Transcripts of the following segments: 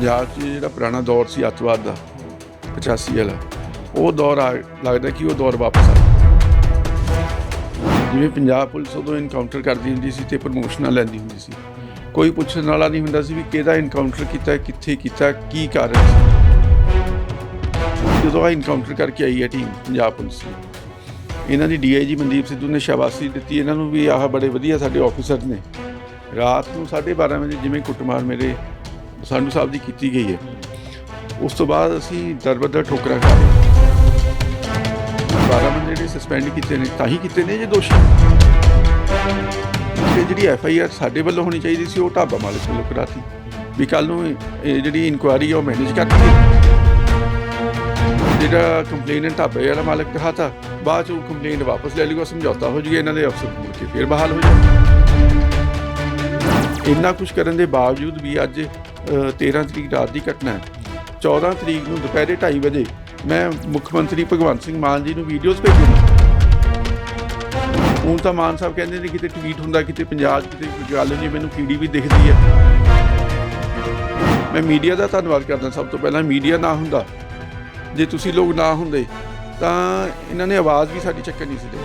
ਪੰਜਾਬ 'ਚ ਜਿਹੜਾ ਪੁਰਾਣਾ ਦੌਰ ਸੀ ਅੱਤਵਾਦ ਦਾ 85 ਵਾਲਾ, ਉਹ ਦੌਰ ਆ, ਲੱਗਦਾ ਕਿ ਉਹ ਦੌਰ ਵਾਪਸ ਆ ਜਿਵੇਂ ਪੰਜਾਬ ਪੁਲਿਸ ਉਦੋਂ ਇਨਕਾਊਂਟਰ ਕਰਦੀ ਹੁੰਦੀ ਸੀ ਤੇ ਪ੍ਰਮੋਸ਼ਨਾਂ ਲੈਂਦੀ ਹੁੰਦੀ ਸੀ। ਕੋਈ ਪੁੱਛਣ ਵਾਲਾ ਨਹੀਂ ਹੁੰਦਾ ਸੀ ਵੀ ਕਿਹਦਾ ਇਨਕਾਊਂਟਰ ਕੀਤਾ, ਕਿੱਥੇ ਕੀਤਾ, ਕੀ ਕਾਰਨ ਸੀ। ਜਦੋਂ ਆ ਇਨਕਾਊਂਟਰ ਕਰਕੇ ਆਈ ਹੈ ਟੀਮ ਪੰਜਾਬ ਪੁਲਿਸ ਦੀ, ਇਹਨਾਂ ਦੀ ਡੀਆਈਜੀ ਮਨਦੀਪ ਸਿੱਧੂ ਨੇ ਸ਼ਾਬਾਸ਼ੀ ਦਿੱਤੀ, ਇਹਨਾਂ ਨੂੰ ਵੀ ਆਹ ਬੜੇ ਵਧੀਆ ਸਾਡੇ ਆਫੀਸਰ ਨੇ। ਰਾਤ ਨੂੰ 12:30 ਵਜੇ ਜਿਵੇਂ ਕੁੱਟਮਾਰ ਮੇਰੇ ਸੰਧੂ ਸਾਹਿਬ ਦੀ ਕੀਤੀ ਗਈ ਹੈ। ਉਸ ਤੋਂ ਬਾਅਦ ਅਸੀਂ ਦਰਬਦਰ ਠੋਕਰਾ ਖਾ ਰਹੇ 12 ਬੰਦੇ ਜਿਹੜੇ ਸਸਪੈਂਡ ਕੀਤੇ ਨੇ, ਤਾਂ ਹੀ ਕੀਤੇ ਨੇ ਜੇ ਦੋਸ਼ੀ? ਤੇ ਜਿਹੜੀ ਐਫ ਆਈ ਆਰ ਸਾਡੇ ਵੱਲੋਂ ਹੋਣੀ ਚਾਹੀਦੀ ਸੀ, ਉਹ ਢਾਬਾ ਮਾਲਕ ਵੱਲੋਂ ਕਰਾਤੀ। ਵੀ ਕੱਲ ਨੂੰ ਇਹ ਜਿਹੜੀ ਇਨਕੁਆਇਰੀ ਉਹ ਮੈਨੇਜ ਕਰਨਗੇ ਜਿਹੜਾ ਕੰਪਲੇਨੈਂਟ ਢਾਬੇ ਵਾਲਾ ਮਾਲਕ ਕਹਾਤਾ ਬਾਅਦ ਚ ਉਹ ਕੰਪਲੇਂਟ ਵਾਪਸ ਲੈ ਲੂਗਾ ਸਮਝੌਤਾ ਹੋ ਜੂਗਾ, ਇਹਨਾਂ ਦੇ ਅਫਸਰ ਮੁੜ ਕੇ ਫਿਰ ਬਹਾਲ ਹੋ ਜਾਣਗੇ ਇੰਨਾ ਕੁਝ ਕਰਨ ਦੇ ਬਾਵਜੂਦ ਵੀ ਅੱਜ 13 ਤਰੀਕ ਰਾਤ ਦੀ ਘਟਨਾ ਹੈ। 14 ਤਰੀਕ ਨੂੰ ਦੁਪਹਿਰੇ 2:30 ਵਜੇ ਮੈਂ ਮੁੱਖ ਮੰਤਰੀ ਭਗਵੰਤ ਸਿੰਘ ਮਾਨ ਜੀ ਨੂੰ ਵੀਡੀਓਜ਼ ਭੇਜੀਆਂ ਹੁਣ ਤਾਂ ਮਾਨ ਸਾਹਿਬ ਕਹਿੰਦੇ ਨੇ ਕਿਤੇ ਟਵੀਟ ਹੁੰਦਾ, ਕਿਤੇ ਪੰਜਾਬ 'ਚ ਕਿਤੇ ਕੋਈ ਗੱਲ ਨਹੀਂ ਮੈਨੂੰ ਕੀੜੀ ਵੀ ਦਿਖਦੀ ਹੈ। ਮੈਂ ਮੀਡੀਆ ਦਾ ਧੰਨਵਾਦ ਕਰਦਾ ਸਭ ਤੋਂ ਪਹਿਲਾਂ ਮੀਡੀਆ ਨਾ ਹੁੰਦਾ। ਜੇ ਤੁਸੀਂ ਲੋਕ ਨਾ ਹੁੰਦੇ, ਤਾਂ ਇਹਨਾਂ ਨੇ ਆਵਾਜ਼ ਵੀ ਸਾਡੀ ਚੱਕਰ ਨਹੀਂ ਸੀ ਦੇ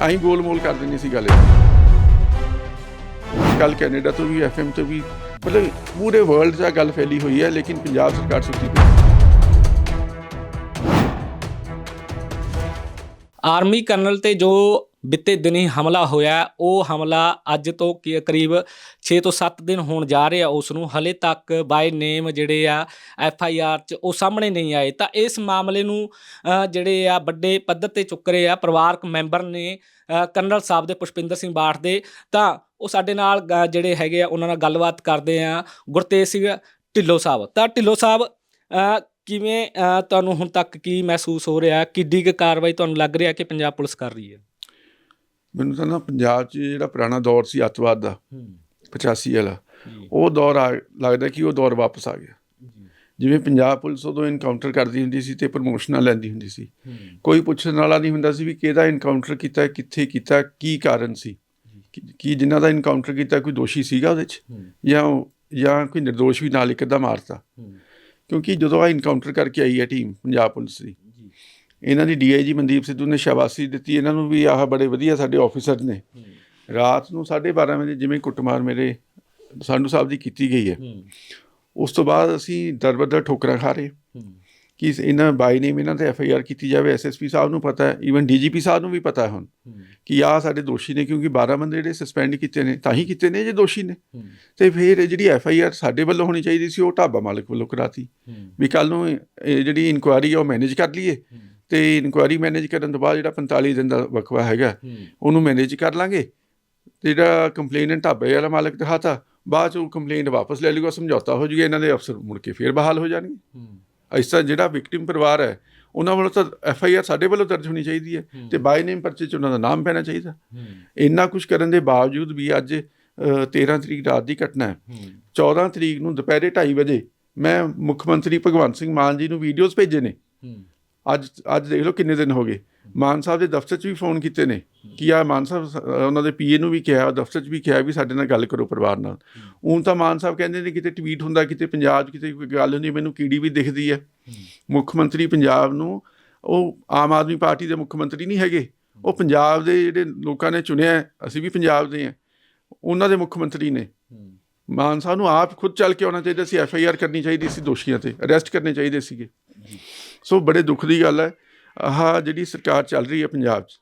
ਆਹੀਂ ਗੋਲ-ਮੋਲ ਕਰ ਦੇਣੀ ਸੀ ਗੱਲ। ਕੱਲ ਕੈਨੇਡਾ ਤੋਂ ਵੀ, ਐਫਐਮ ਤੋਂ ਵੀ ਮਤਲਬ ਪੂਰੇ ਵਰਲਡ 'ਚ ਇਹ ਗੱਲ ਫੈਲੀ ਹੋਈ ਹੈ ਲੇਕਿਨ ਪੰਜਾਬ ਸਰਕਾਰ ਸੁੱਤੀ ਪਈ। ਆਰਮੀ ਕਰਨਲ ਤੇ ਜੋ ਬਿੱਤੇ ਦਿਨੀ ਹਮਲਾ ਹੋਇਆ ਉਹ ਹਮਲਾ ਅੱਜ ਤੋਂ ਕੀ- ਕਰੀਬ 6 ਤੋਂ 7 ਦਿਨ ਹੋਣ ਜਾ ਰਹੇ ਆ ਉਸ ਨੂੰ। ਹਲੇ ਤੱਕ ਬਾਈ ਨੇਮ ਜਿਹੜੇ ਆ ਐਫ ਆਈ ਆਰ ਚ ਉਹ ਸਾਹਮਣੇ ਨਹੀਂ ਆਏ। ਤਾਂ ਇਸ ਮਾਮਲੇ ਨੂੰ ਅ, ਜਿਹੜੇ ਆ ਵੱਡੇ ਪੱਧਰ ਤੇ ਚੁੱਕ ਰਹੇ ਆ ਪਰਿਵਾਰਕ ਮੈਂਬਰ ਨੇ ਅ, ਕਰਨਲ ਸਾਹਿਬ ਦੇ ਪੁਸ਼ਪਿੰਦਰ ਸਿੰਘ ਬਾਠ ਦੇ। ਤਾਂ ਉਹ ਸਾਡੇ ਨਾਲ ਜਿਹੜੇ ਹੈਗੇ ਆ ਉਹਨਾਂ ਨਾਲ ਗੱਲਬਾਤ ਕਰਦੇ ਆ। ਗੁਰਤੇਜ ਸਿੰਘ ਢਿੱਲੋਂ ਸਾਹਿਬ। ਤਾਂ ਢਿੱਲੋਂ ਸਾਹਿਬ ਅ, ਕਿਵੇਂ ਅ, ਤੁਹਾਨੂੰ ਹੁਣ ਤੱਕ ਕੀ ਮਹਿਸੂਸ ਹੋ ਰਿਹਾ? ਕਿੱਡੀ ਕੁ ਕਾਰਵਾਈ ਤੁਹਾਨੂੰ ਲੱਗ ਰਿਹਾ ਕਿ ਪੰਜਾਬ ਪੁਲਿਸ ਕਰ ਰਹੀ ਹੈ? ਮੈਨੂੰ ਤਾਂ ਨਾ ਪੰਜਾਬ 'ਚ ਜਿਹੜਾ ਪੁਰਾਣਾ ਦੌਰ ਸੀ ਅੱਤਵਾਦ ਦਾ 85 ਵਾਲਾ ਉਹ ਦੌਰ ਆ ਲੱਗਦਾ ਕਿ ਉਹ ਦੌਰ ਵਾਪਸ ਆ ਗਿਆ। ਜਿਵੇਂ ਪੰਜਾਬ ਪੁਲਿਸ ਉਦੋਂ ਇਨਕਾਊਂਟਰ ਕਰਦੀ ਹੁੰਦੀ ਸੀ ਤੇ ਪ੍ਰਮੋਸ਼ਨਾਂ ਲੈਂਦੀ ਹੁੰਦੀ ਸੀ। ਕੋਈ ਪੁੱਛਣ ਵਾਲਾ ਨਹੀਂ ਹੁੰਦਾ ਸੀ ਵੀ ਕਿਹਦਾ ਇਨਕਾਊਂਟਰ ਕੀਤਾ ਕਿੱਥੇ ਕੀਤਾ ਕੀ ਕਾਰਨ ਸੀ। ਕੀ- ਜਿਨ੍ਹਾਂ ਦਾ ਇਨਕਾਊਂਟਰ ਕੀਤਾ ਕੋਈ ਦੋਸ਼ੀ ਸੀਗਾ ਉਹਦੇ 'ਚ? ਜਾਂ ਉਹ- ਜਾਂ ਕੋਈ ਨਿਰਦੋਸ਼ ਵੀ ਨਾਲ ਇੱਕ ਅੱਧਾ ਮਾਰਤਾ? ਕਿਉਂਕਿ ਜਦੋਂ ਆ ਇਨਕਾਊਂਟਰ ਕਰਕੇ ਆਈ ਹੈ ਟੀਮ ਪੰਜਾਬ ਪੁਲਿਸ ਦੀ। ਇਹਨਾਂ ਦੀ ਡੀਆਈਜੀ ਮਨਦੀਪ ਸਿੱਧੂ ਨੇ ਸ਼ਾਬਾਸ਼ੀ ਦਿੱਤੀ। ਇਹਨਾਂ ਨੂੰ ਵੀ ਆਹ ਬੜੇ ਵਧੀਆ ਸਾਡੇ ਆਫੀਸਰ ਨੇ। ਰਾਤ ਨੂੰ 12:30 ਵਜੇ ਜਿਵੇਂ ਕੁੱਟਮਾਰ ਮੇਰੇ ਸੰਧੂ ਸਾਹਿਬ ਦੀ ਕੀਤੀ ਗਈ ਹੈ। ਉਸ ਤੋਂ ਬਾਅਦ ਅਸੀਂ ਦਰਬਦਰ ਠੋਕਰਾਂ ਖਾ ਰਹੇ। ਕਿ ਇਹਨਾਂ ਬਾਈ ਨੇਮ ਇਹਨਾਂ ਤੇ ਐਫ ਆਈ ਆਰ ਕੀਤੀ ਜਾਵੇ ਐਸਐਸਪੀ ਸਾਹਿਬ ਨੂੰ ਪਤਾ ਹੈ ਈਵਨ ਡੀਜੀਪੀ ਸਾਹਿਬ ਨੂੰ ਵੀ ਪਤਾ ਹੈ ਹੁਣ ਕਿ ਆਹ ਸਾਡੇ ਦੋਸ਼ੀ ਨੇ ਕਿਉਂਕਿ 12 ਬੰਦੇ ਜਿਹੜੇ ਸਸਪੈਂਡ ਕੀਤੇ ਨੇ ਤਾਂ ਹੀ ਕੀਤੇ ਨੇ ਜੇ ਦੋਸ਼ੀ ਨੇ। ਤੇ ਫਿਰ ਜਿਹੜੀ ਐਫ ਆਈ ਆਰ ਸਾਡੇ ਵੱਲੋਂ ਹੋਣੀ ਚਾਹੀਦੀ ਸੀ ਉਹ ਢਾਬਾ ਮਾਲਕ ਵੱਲੋਂ ਕਰਾਤੀ। ਵੀ ਕੱਲ ਨੂੰ ਇਹ ਜਿਹੜੀ ਇਨਕੁਆਇਰੀ ਉਹ ਮੈਨੇਜ ਕਰ ਲਈਏ। ਤੇ ਇਨਕੁਆਇਰੀ ਮੈਨੇਜ ਕਰਨ ਤੋਂ ਬਾਅਦ ਜਿਹੜਾ 45 ਦਿਨ ਦਾ ਵਕਵਾ ਹੈਗਾ ਉਹਨੂੰ ਮੈਨੇਜ ਕਰ ਲਾਂਗੇ। ਜਿਹੜਾ ਕੰਪਲੇਨੈਂਟ ਢਾਬੇ ਵਾਲਾ ਮਾਲਕ ਦਿਖਾਤਾ ਬਾਅਦ ਚ ਉਹ ਕੰਪਲੇਂਟ ਵਾਪਸ ਲੈ ਲੂਗਾ ਸਮਝੌਤਾ ਹੋ ਜੂਗਾ ਇਹਨਾਂ ਦੇ ਅਫਸਰ ਮੁੜ ਕੇ ਫੇਰ ਬਹਾਲ ਹੋ ਜਾਣਗੇ। ਇਸ ਤਰ੍ਹਾਂ ਜਿਹੜਾ ਵਿਕਟਿਮ ਪਰਿਵਾਰ ਹੈ ਉਹਨਾਂ ਵੱਲੋਂ ਤਾਂ ਐਫ ਆਈ ਆਰ ਸਾਡੇ ਵੱਲੋਂ ਦਰਜ ਹੋਣੀ ਚਾਹੀਦੀ ਹੈ ਤੇ ਬਾਈ ਨੇਮ ਪਰਚੇ ਚ ਉਹਨਾਂ ਦਾ ਨਾਮ ਪੈਣਾ ਚਾਹੀਦਾ। ਇੰਨਾ ਕੁਝ ਕਰਨ ਦੇ ਬਾਵਜੂਦ ਵੀ ਅੱਜ ਅ, 13 ਤਰੀਕ ਰਾਤ ਦੀ ਘਟਨਾ ਹੈ। 14 ਤਰੀਕ ਨੂੰ ਦੁਪਹਿਰੇ 2:30 ਵਜੇ ਮੈਂ ਮੁੱਖ ਮੰਤਰੀ ਭਗਵੰਤ ਸਿੰਘ ਮਾਨ ਜੀ ਨੂੰ ਵੀਡੀਓਜ਼ ਭੇਜੇ ਨੇ। ਅੱਜ ਅੱਜ ਦੇਖ ਲਓ ਕਿੰਨੇ ਦਿਨ ਹੋ ਗਏ। ਮਾਨ ਸਾਹਿਬ ਦੇ ਦਫ਼ਤਰ 'ਚ ਵੀ ਫੋਨ ਕੀਤੇ ਨੇ ਕਿ ਆ ਮਾਨ ਸਾਹਿਬ, ਉਹਨਾਂ ਦੇ ਪੀਏ ਨੂੰ ਵੀ ਕਿਹਾ, ਦਫ਼ਤਰ 'ਚ ਵੀ ਕਿਹਾ ਵੀ ਸਾਡੇ ਨਾਲ ਗੱਲ ਕਰੋ ਪਰਿਵਾਰ ਨਾਲ। ਹੁਣ ਤਾਂ ਮਾਨ ਸਾਹਿਬ ਕਹਿੰਦੇ ਨੇ ਕਿਤੇ ਟਵੀਟ ਹੁੰਦਾ, ਕਿਤੇ ਪੰਜਾਬ 'ਚ ਕਿਤੇ ਕੋਈ ਗੱਲ ਹੁੰਦੀ, ਮੈਨੂੰ ਕੀੜੀ ਵੀ ਦਿਖਦੀ ਹੈ। ਮੁੱਖ ਮੰਤਰੀ ਪੰਜਾਬ ਨੂੰ, ਉਹ ਆਮ ਆਦਮੀ ਪਾਰਟੀ ਦੇ ਮੁੱਖ ਮੰਤਰੀ ਨਹੀਂ ਹੈਗੇ। ਉਹ ਪੰਜਾਬ ਦੇ ਜਿਹੜੇ ਲੋਕਾਂ ਨੇ ਚੁਣਿਆ ਅਸੀਂ ਵੀ ਪੰਜਾਬ ਦੇ ਹਾਂ। ਉਹਨਾਂ ਦੇ ਮੁੱਖ ਮੰਤਰੀ ਨੇ। ਮਾਨ ਸਾਹਿਬ ਨੂੰ ਆਪ ਖੁਦ ਚੱਲ ਕੇ ਆਉਣਾ ਚਾਹੀਦਾ ਸੀ, ਐਫ ਆਈ ਆਰ ਕਰਨੀ ਚਾਹੀਦੀ ਸੀ ਦੋਸ਼ੀਆਂ ਤੇ, ਅਰੈਸਟ ਕਰਨੇ ਚਾਹੀਦੇ ਸੀਗੇ। ਸੋ ਬੜੇ ਦੁੱਖ ਦੀ ਗੱਲ ਹੈ। ਆਹ ਜਿਹੜੀ ਸਰਕਾਰ ਚੱਲ ਰਹੀ ਹੈ ਪੰਜਾਬ 'ਚ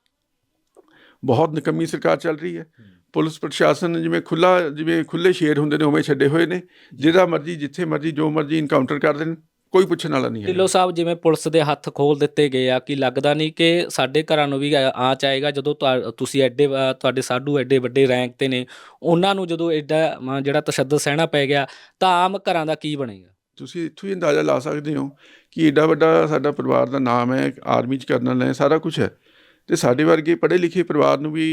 ਬਹੁਤ ਨਿਕੰਮੀ ਸਰਕਾਰ ਚੱਲ ਰਹੀ ਹੈ। ਪੁਲਿਸ ਪ੍ਰਸ਼ਾਸਨ ਜਿਵੇਂ ਖੁੱਲਾ ਜਿਵੇਂ ਖੁੱਲੇ ਸ਼ੇਰ ਹੁੰਦੇ ਨੇ ਉਵੇਂ ਛੱਡੇ ਹੋਏ ਨੇ। ਜਿਹਦਾ ਮਰਜ਼ੀ ਜਿੱਥੇ ਮਰਜ਼ੀ ਜੋ ਮਰਜ਼ੀ ਇਨਕਾਊਂਟਰ ਕਰ ਦੇਣ ਕੋਈ ਪੁੱਛਣ ਵਾਲਾ ਨਹੀਂ ਹੈ। ਢਿੱਲੋਂ ਸਾਹਿਬ ਜਿਵੇਂ ਪੁਲਿਸ ਦੇ ਹੱਥ ਖੋਲ ਦਿੱਤੇ ਗਏ ਆ ਕਿ ਲੱਗਦਾ ਨਹੀਂ ਕਿ ਸਾਡੇ ਘਰਾਂ ਨੂੰ ਵੀ ਆ- ਆਂਚ ਆਏਗਾ ਜਦੋਂ ਤੁਹਾ- ਤੁਸੀਂ ਐਡੇ ਤੁਹਾਡੇ ਸਾਡੂ ਐਡੇ ਵੱਡੇ ਰੈਂਕ ਤੇ ਨੇ ਉਹਨਾਂ ਨੂੰ ਜਦੋਂ ਐਡਾ ਜਿਹੜਾ ਤਸ਼ੱਦਦ ਸਹਿਣਾ ਪੈ ਗਿਆ ਤਾਂ ਆਮ ਘਰਾਂ ਦਾ ਕੀ ਬਣੇਗਾ? ਤੁਸੀਂ ਇੱਥੋਂ ਹੀ ਅੰਦਾਜ਼ਾ ਲਾ ਸਕਦੇ ਹੋ ਕਿ ਏਡਾ ਵੱਡਾ ਸਾਡਾ ਪਰਿਵਾਰ ਦਾ ਨਾਮ ਹੈ ਆਰਮੀ 'ਚ ਕਰਨਲ ਹੈ ਸਾਰਾ ਕੁਝ ਹੈ। ਤੇ ਸਾਡੇ ਵਰਗੇ ਪੜ੍ਹੇ ਲਿਖੇ ਪਰਿਵਾਰ ਨੂੰ ਵੀ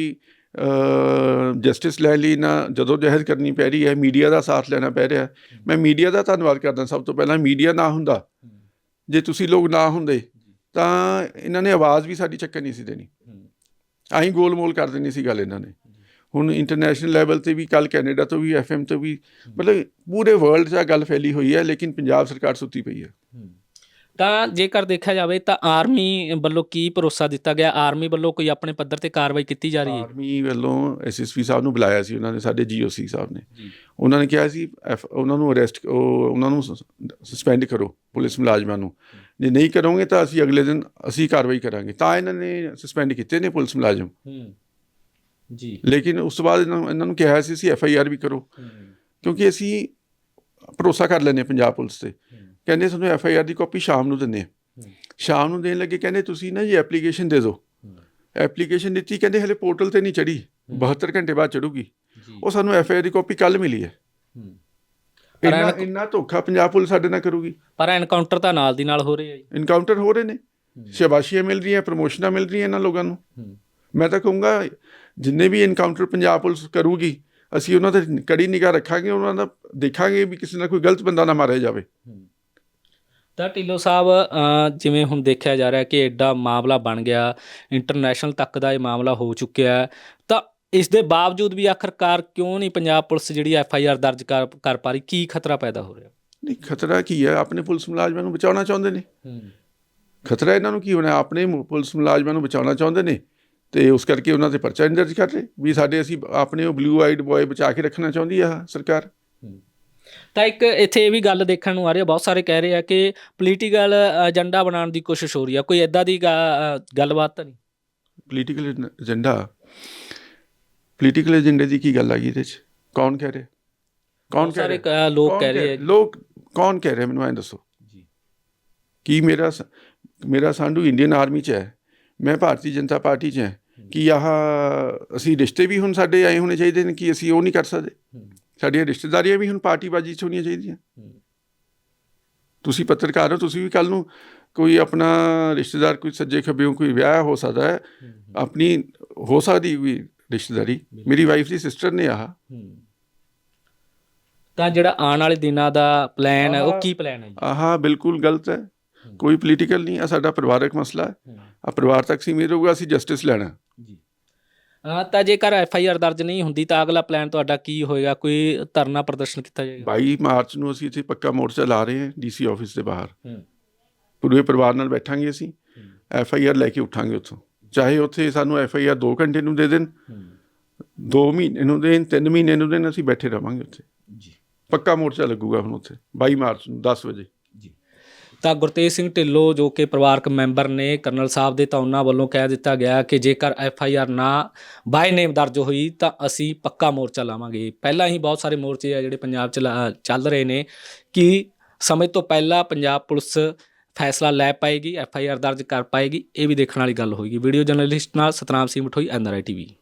ਜਸਟਿਸ ਲੈਣ ਲਈ ਨਾ ਜਦੋਂ ਜਹਿਦ ਕਰਨੀ ਪੈ ਰਹੀ ਹੈ ਮੀਡੀਆ ਦਾ ਸਾਥ ਲੈਣਾ ਪੈ ਰਿਹਾ। ਮੈਂ ਮੀਡੀਆ ਦਾ ਧੰਨਵਾਦ ਕਰਦਾ ਸਭ ਤੋਂ ਪਹਿਲਾਂ ਮੀਡੀਆ ਨਾ ਹੁੰਦਾ। ਜੇ ਤੁਸੀਂ ਲੋਕ ਨਾ ਹੁੰਦੇ ਤਾਂ ਇਹਨਾਂ ਨੇ ਆਵਾਜ਼ ਵੀ ਸਾਡੀ ਚੱਕਰ ਨਹੀਂ ਸੀ ਦੇਣੀ। ਆਹੀਂ ਗੋਲ-ਮੋਲ ਕਰ ਦੇਣੀ ਸੀ ਗੱਲ ਇਹਨਾਂ ਨੇ। ਹੁਣ ਇੰਟਰਨੈਸ਼ਨਲ ਲੈਵਲ ਤੇ ਵੀ ਕੱਲ ਕੈਨੇਡਾ ਤੋਂ ਵੀ ਐਫਐਮ ਤੋਂ ਵੀ ਮਤਲਬ ਪੂਰੇ ਵਰਲਡ 'ਚ ਆਹ ਗੱਲ ਫੈਲੀ ਹੋਈ ਹੈ ਲੇਕਿਨ ਪੰਜਾਬ ਸਰਕਾਰ ਸੁੱਤੀ ਪਈ ਹੈ। ਤਾਂ ਜੇਕਰ ਦੇਖਿਆ ਜਾਵੇ ਤਾਂ ਆਰਮੀ ਵੱਲੋਂ ਕੀ ਭਰੋਸਾ ਦਿੱਤਾ ਗਿਆ? ਆਰਮੀ ਵੱਲੋਂ ਕੋਈ ਆਪਣੇ ਪੱਧਰ ਤੇ ਕਾਰਵਾਈ ਕੀਤੀ ਜਾ ਰਹੀ ਹੈ? ਆਰਮੀ ਵੱਲੋਂ ਐਸਐਸਪੀ ਸਾਹਿਬ ਨੂੰ ਬੁਲਾਇਆ ਸੀ ਉਹਨਾਂ ਨੇ ਸਾਡੇ ਜੀਓਸੀ ਸਾਹਿਬ ਨੇ। ਉਹਨਾਂ ਨੇ ਕਿਹਾ ਸੀ ਉਹਨਾਂ ਨੂੰ ਅਰੈਸਟ ਉਹਨਾਂ ਨੂੰ ਸਸਪੈਂਡ ਕਰੋ ਪੁਲਿਸ ਮੁਲਾਜ਼ਮਾਂ ਨੂੰ। ਜੇ ਨਹੀਂ ਕਰੋਗੇ ਤਾਂ ਅਸੀਂ ਅਗਲੇ ਦਿਨ ਅਸੀਂ ਕਾਰਵਾਈ ਕਰਾਂਗੇ। ਤਾਂ ਇਹਨਾਂ ਨੇ ਸਸਪੈਂਡ ਕੀਤੇ ਨੇ ਪੁਲਿਸ ਮੁਲਾਜ਼ਮ। ਹੂੰ। ਜੀ। ਲੇਕਿਨ ਉਸ ਤੋਂ ਬਾਅਦ ਇਹਨਾਂ ਨੂੰ- ਕਿਹਾ ਸੀ ਅਸੀਂ ਐਫ ਆਈ ਆਰ ਵੀ ਕਰੋ। ਕਿਉਂਕਿ ਅਸੀਂ ਭਰੋਸਾ ਕਰ ਹਾਂ ਪੰਜਾਬ ਪੁਲਿਸ ਤੇ। ਕਹਿੰਦੇ ਤੁਹਾਨੂੰ ਐਫ ਆਈ ਆਰ ਦੀ ਕਾਪੀ ਸ਼ਾਮ ਨੂੰ ਦਿੰਦੇ ਆ ਸ਼ਾਮ ਨੂੰ ਦੇਣ ਲੱਗੇ ਕਹਿੰਦੇ ਤੁਸੀਂ ਨਾ ਜੀ ਐਪਲੀਕੇਸ਼ਨ ਦੇ ਦਿਓ। ਐਪਲੀਕੇਸ਼ਨ ਦਿੱਤੀ ਕਹਿੰਦੇ ਹਲੇ ਪੋਰਟਲ ਤੇ ਨਹੀਂ ਚੜੀ 72 ਘੰਟੇ ਬਾਅਦ ਚੜੂਗੀ ਉਹ ਸਾਨੂੰ ਐਫ ਆਈ ਆਰ ਦੀ ਕਾਪੀ ਕੱਲ ਮਿਲੀ ਹੈ। ਇੰਨਾ ਇੰਨਾ ਧੋਖਾ ਪੰਜਾਬ ਪੁਲਿਸ ਸਾਡੇ ਨਾਲ ਕਰੂਗੀ। ਪਰ ਐਨਕਾਊਂਟਰ ਤਾਂ ਨਾਲ ਦੀ ਨਾਲ ਹੋ ਰਿਹਾ ਜੀ। ਇਨਕਾਊਂਟਰ ਹੋ ਰਹੇ ਨੇ। ਸ਼ਾਬਾਸ਼ੀਆਂ ਮਿਲ ਰਹੀਆਂ ਪ੍ਰਮੋਸ਼ਨਾਂ ਮਿਲ ਰਹੀਆਂ ਇਹਨਾਂ ਲੋਕਾਂ ਨੂੰ। ਮੈਂ ਤਾਂ ਕਹੂੰਗਾ ਜਿੰਨੇ ਵੀ ਇਨਕਾਊਂਟਰ ਪੰਜਾਬ ਪੁਲਿਸ ਕਰੂਗੀ ਅਸੀਂ ਉਹਨਾਂ ਤੇ ਕੜੀ ਨਿਗਾਹ ਰੱਖਾਂਗੇ ਉਹਨਾਂ ਦਾ ਦੇਖਾਂਗੇ ਵੀ ਕਿਸੇ ਨਾਲ ਕੋਈ ਗਲਤ ਬੰਦਾ ਨਾ ਮਾਰਿਆ ਜਾਵੇ। ਤਾਂ ਢਿੱਲੋਂ ਸਾਹਿਬ ਜਿਵੇਂ ਹੁਣ ਦੇਖਿਆ ਜਾ ਰਿਹਾ ਕਿ ਐਡਾ ਮਾਮਲਾ ਬਣ ਗਿਆ ਇੰਟਰਨੈਸ਼ਨਲ ਤੱਕ ਦਾ ਇਹ ਮਾਮਲਾ ਹੋ ਚੁੱਕਿਆ ਤਾਂ ਇਸ ਦੇ ਬਾਵਜੂਦ ਵੀ ਆਖਰਕਾਰ ਕਿਉਂ ਨਹੀਂ ਪੰਜਾਬ ਪੁਲਿਸ ਜਿਹੜੀ ਐਫ ਆਈ ਆਰ ਦਰਜ ਕਰ ਕਰ ਪਾ ਰਹੀ? ਕੀ ਖਤਰਾ ਪੈਦਾ ਹੋ ਰਿਹਾ? ਨਹੀਂ ਖਤਰਾ ਕੀ ਹੈ? ਆਪਣੇ ਪੁਲਿਸ ਮੁਲਾਜ਼ਮਾਂ ਨੂੰ ਬਚਾਉਣਾ ਚਾਹੁੰਦੇ ਨੇ। ਖਤਰਾ ਇਹਨਾਂ ਨੂੰ ਕੀ ਹੋਣਾ? ਆਪਣੇ ਪੁਲਿਸ ਮੁਲਾਜ਼ਮਾਂ ਨੂੰ ਬਚਾਉਣਾ ਚਾਹੁੰਦੇ ਨੇ। ਤੇ ਉਸ ਕਰਕੇ ਉਹਨਾਂ ਤੇ ਪਰਚਾ ਨਹੀਂ ਦਰਜ ਕਰ ਰਹੇ ਵੀ ਸਾਡੇ ਅਸੀਂ ਆਪਣੇ ਉਹ ਬਲੂ ਆਈਡ ਬॉय ਬਚਾ ਕੇ ਰੱਖਣਾ ਚਾਹੁੰਦੀ ਆ ਸਰਕਾਰ। ਤਾਂ ਇੱਕ ਇੱਥੇ ਇਹ ਵੀ ਗੱਲ ਦੇਖਣ ਨੂੰ ਆ ਰਹੀ ਹੈ ਬਹੁਤ ਸਾਰੇ ਕਹਿ ਰਹੇ ਆ ਕਿ ਪੋਲੀਟੀਕਲ ਏਜੰਡਾ ਬਣਾਉਣ ਦੀ ਕੋਸ਼ਿਸ਼ ਹੋ ਰਹੀ ਆ ਕੋਈ ਐਦਾਂ ਦੀ ਗੱਲਬਾਤ ਤਾਂ ਨਹੀਂ? ਪੋਲੀਟੀਕਲ ਏਜੰਡਾ ਪੋਲੀਟੀਕਲ ਏਜੰਡੇ ਦੀ ਕੀ ਗੱਲ ਆ ਗਈ ਇਹਦੇ ਚ? ਕੌਣ ਕਹਿ ਰਿਹਾ? ਕੌਣ ਕਹਿ ਸਾਰੇ ਰਿਹਾ? ਅ, ਲੋਕ ਕਹਿ ਰਹੇ ਆ ਲੋਕ ਕੌਣ ਕਹਿ ਰਿਹਾ? ਮੈਨੂੰ ਐਂ ਦੱਸੋ। ਜੀ। ਕੀ ਮੇਰਾ ਮੇਰਾ ਸਾਂਢੂ ਇੰਡੀਅਨ ਆਰਮੀ ਚ ਹੈ। ਮੈਂ ਭਾਰਤੀ ਜਨਤਾ ਪਾਰਟੀ ਚ ਹੈ। ਕੀ ਆਹ ਅਸੀਂ ਰਿਸ਼ਤੇ ਵੀ ਹੁਣ ਸਾਡੇ ਆਏ ਹੋਣੇ ਚਾਹੀਦੇ ਨੇ ਕਿ ਅਸੀਂ ਉਹ ਨਹੀਂ ਕਰ ਸਕਦੇ? ਸਾਡੀਆਂ ਰਿਸ਼ਤੇਦਾਰੀਆਂ ਵੀ ਹੁਣ ਪਾਰਟੀਬਾਜੀ ਚ ਹੋਣੀਆਂ ਚਾਹੀਦੀਆਂ। ਤੁਸੀਂ ਪੱਤਰਕਾਰ ਹੋ ਤੁਸੀਂ ਵੀ ਕੱਲ ਨੂੰ ਕੋਈ ਆਪਣਾ ਰਿਸ਼ਤੇਦਾਰ ਕੋਈ ਸੱਜੇ ਖੱਬਿਓਂ ਕੋਈ ਵਿਆਹ ਹੋ ਸਕਦਾ ਹੈ ਆਪਣੀ ਹੋ ਸਕਦੀ ਵੀ ਰਿਸ਼ਤੇਦਾਰੀ। ਮੇਰੀ ਵਾਈਫ ਦੀ ਸਿਸਟਰ ਨੇ ਆਹ। ਤਾਂ ਜਿਹੜਾ ਆਉਣ ਵਾਲੇ ਦਿਨਾਂ ਦਾ ਪਲਾਨ ਹੈ ਉਹ ਕੀ ਪਲਾਨ ਹੈ ਜੀ? ਆਹ ਬਿਲਕੁਲ ਗਲਤ ਹੈ। ਕੋਈ ਪੋਲੀਟੀਕਲ ਨਹੀਂ ਆ ਸਾਡਾ ਪਰਿਵਾਰਕ ਮਸਲਾ ਹੈ। ਆ ਪਰਿਵਾਰ ਤੱਕ ਸੀਮਿਤ ਰਹੂਗਾ ਅਸੀਂ ਜਸਟਿਸ ਲੈਣਾ। ਜੀ। ਤਾਂ ਜੇਕਰ ਐਫ ਆਈ ਆਰ ਦਰਜ ਨਹੀਂ ਹੁੰਦੀ ਤਾਂ ਅਗਲਾ ਪਲਾਨ ਤੁਹਾਡਾ ਕੀ ਹੋਏਗਾ? ਕੋਈ ਧਰਨਾ ਪ੍ਰਦਰਸ਼ਨ ਕੀਤਾ ਜਾਏਗਾ? 22 ਮਾਰਚ ਨੂੰ ਅਸੀਂ ਇੱਥੇ ਪੱਕਾ ਮੋਰਚਾ ਲਾ ਰਹੇ ਹਾਂ ਡੀਸੀ ਆਫਿਸ ਦੇ ਬਾਹਰ। ਪੂਰੇ ਪਰਿਵਾਰ ਨਾਲ ਬੈਠਾਂਗੇ ਅਸੀਂ। ਐਫ ਆਈ ਆਰ ਲੈ ਕੇ ਉਠਾਂਗੇ ਉੱਥੋਂ। ਚਾਹੇ ਉੱਥੇ ਸਾਨੂੰ ਐਫ ਆਈ ਆਰ 2 ਘੰਟੇ ਨੂੰ ਦੇ ਦੇਣ 2 ਮਹੀਨੇ ਨੂੰ ਦੇਣ 3 ਮਹੀਨੇ ਨੂੰ ਦੇਣ ਅਸੀਂ ਬੈਠੇ ਰਵਾਂਗੇ ਉੱਥੇ। ਜੀ। ਪੱਕਾ ਮੋਰਚਾ ਲੱਗੂਗਾ ਹੁਣ ਉੱਥੇ 22 ਮਾਰਚ ਨੂੰ 10 ਵਜੇ। ਤਾਂ ਗੁਰਤੇਜ ਸਿੰਘ ਢਿੱਲੋਂ, ਜੋ ਕਿ ਪਰਿਵਾਰਕ ਮੈਂਬਰ ਨੇ ਕਰਨਲ ਸਾਹਿਬ ਦੇ ਤਾਂ ਉਹਨਾਂ ਵੱਲੋਂ ਕਹਿ ਦਿੱਤਾ ਗਿਆ ਕਿ ਜੇਕਰ ਐਫ ਆਈ ਆਰ ਨਾ ਬਾਈ ਨੇਮ ਦਰਜ ਹੋਈ ਤਾਂ ਅਸੀਂ ਪੱਕਾ ਮੋਰਚਾ ਲਾਵਾਂਗੇ। ਪਹਿਲਾਂ ਹੀ ਬਹੁਤ ਸਾਰੇ ਮੋਰਚੇ ਆ ਜਿਹੜੇ ਪੰਜਾਬ ਚ ਲਾ- ਚੱਲ ਰਹੇ ਨੇ ਕਿ ਸਮੇਂ ਤੋਂ ਪਹਿਲਾਂ ਪੰਜਾਬ ਪੁਲਿਸ ਫੈਸਲਾ ਲੈ ਪਾਏਗੀ, ਐਫ ਆਈ ਆਰ ਦਰਜ ਕਰ ਪਾਏਗੀ, ਇਹ ਵੀ ਦੇਖਣ ਵਾਲੀ ਗੱਲ ਹੋਏਗੀ। ਵੀਡੀਓ ਜਰਨਲਿਸਟ ਨਾਲ ਸਤਨਾਮ ਸਿੰਘ ਮਠੋਈ ਐਨਆਰਆਈ ਟੀਵੀ।